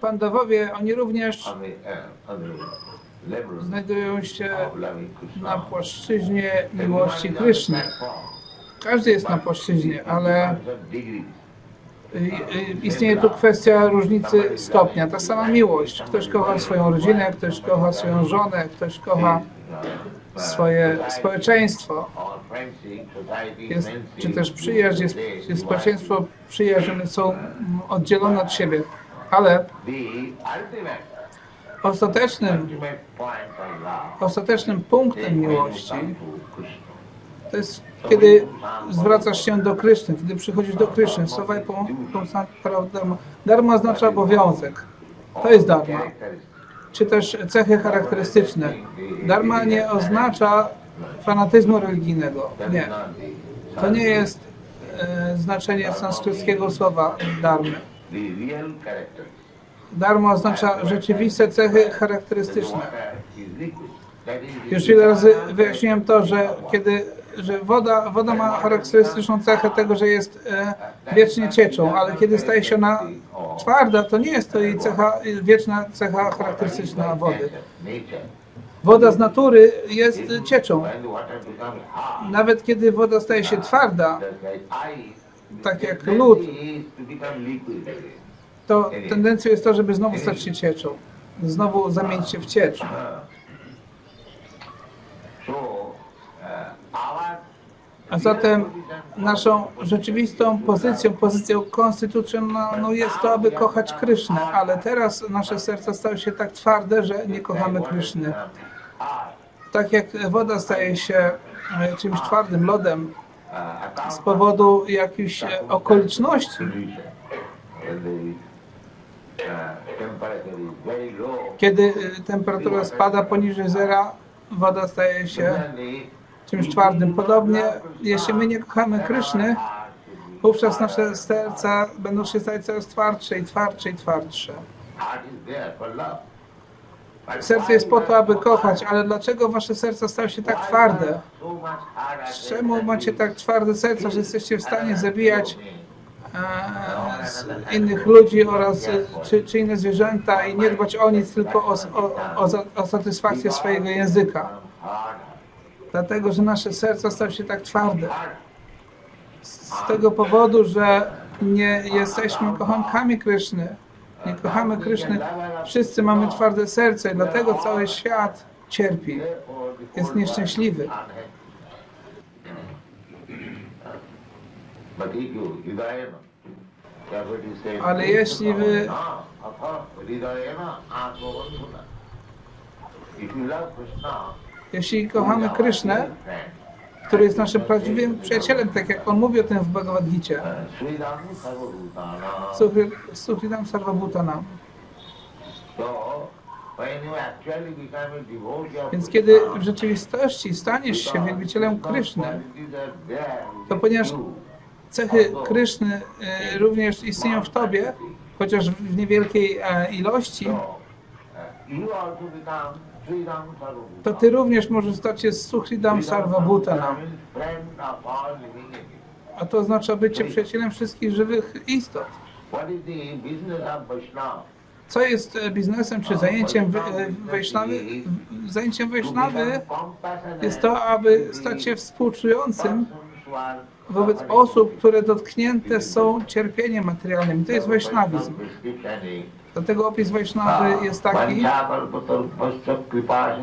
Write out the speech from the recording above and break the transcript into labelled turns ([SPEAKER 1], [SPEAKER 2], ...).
[SPEAKER 1] Pandawowie, oni również
[SPEAKER 2] uh,
[SPEAKER 1] znajdują się na płaszczyźnie miłości Kryszny. Każdy jest na płaszczyźnie, ale y, y, istnieje tu kwestia różnicy stopnia. Ta sama miłość. Ktoś kocha swoją rodzinę, ktoś kocha swoją żonę, ktoś kocha swoje społeczeństwo. Jest, czy też przyjaźń, jest, jest społeczeństwo, przyjaźń, one są oddzielone od siebie. Ale ostatecznym, ostatecznym punktem miłości to jest kiedy zwracasz się do Kryszny, kiedy przychodzisz do Kryszny. Po dharma. Dharma oznacza obowiązek. To jest dharma. Czy też cechy charakterystyczne. Dharma nie oznacza fanatyzmu religijnego. Nie. To nie jest e, znaczenie sanskryckiego słowa dharmy. Dharma oznacza rzeczywiste cechy charakterystyczne. Już wiele razy wyjaśniłem to, że kiedy że woda, woda ma charakterystyczną cechę tego, że jest e, wiecznie cieczą, ale kiedy staje się ona twarda, to nie jest to jej cecha, wieczna cecha charakterystyczna wody. Woda z natury jest cieczą. Nawet kiedy woda staje się twarda, tak jak lód, to tendencją jest to, żeby znowu stać się cieczą. Znowu zamienić się w ciecz. A zatem naszą rzeczywistą pozycją, pozycją konstytucjonalną jest to, aby kochać Krysznę, ale teraz nasze serca stały się tak twarde, że nie kochamy Kryszny. Tak jak woda staje się e, czymś twardym, lodem, z powodu jakichś e, okoliczności, kiedy e, temperatura spada poniżej zera, woda staje się czymś twardym. Podobnie, jeśli my nie kochamy Kryszny, wówczas nasze serca będą się stawać coraz twardsze i twardsze i twardsze. Serce jest po to, aby kochać, ale dlaczego wasze serca stały się tak twarde? Czemu macie tak twarde serca, że jesteście w stanie zabijać e, innych ludzi oraz e, czy, czy inne zwierzęta i nie dbać o nic, tylko o, o, o satysfakcję swojego języka? Dlatego, że nasze serca stały się tak twarde. Z tego powodu, że nie jesteśmy kochankami Kryszny. Nie kochamy Kryszny. Wszyscy mamy twarde serce i dlatego cały świat cierpi. Jest nieszczęśliwy.
[SPEAKER 2] Ale jeśli wy
[SPEAKER 1] Jeśli kochamy Krysznę, który jest naszym prawdziwym przyjacielem, tak jak on mówi o tym w Bhagavad Gita, Suhri- Suhridam Sarvabhutanam. Więc kiedy w rzeczywistości staniesz się wielbicielem Kryszny, to ponieważ cechy Kryszny e, również istnieją w Tobie, chociaż w niewielkiej e, ilości, to Ty również możesz stać się Suhridam Sarvabhutanam. A to oznacza bycie przyjacielem wszystkich żywych istot. Co jest e, biznesem czy zajęciem e, Wejsznawy? Zajęciem Wejsznawy jest to, aby stać się współczującym wobec osób, które dotknięte są cierpieniem materialnym. To jest Wejsznawizm. Dlatego opis Wejsznawy jest taki,
[SPEAKER 2] कृपा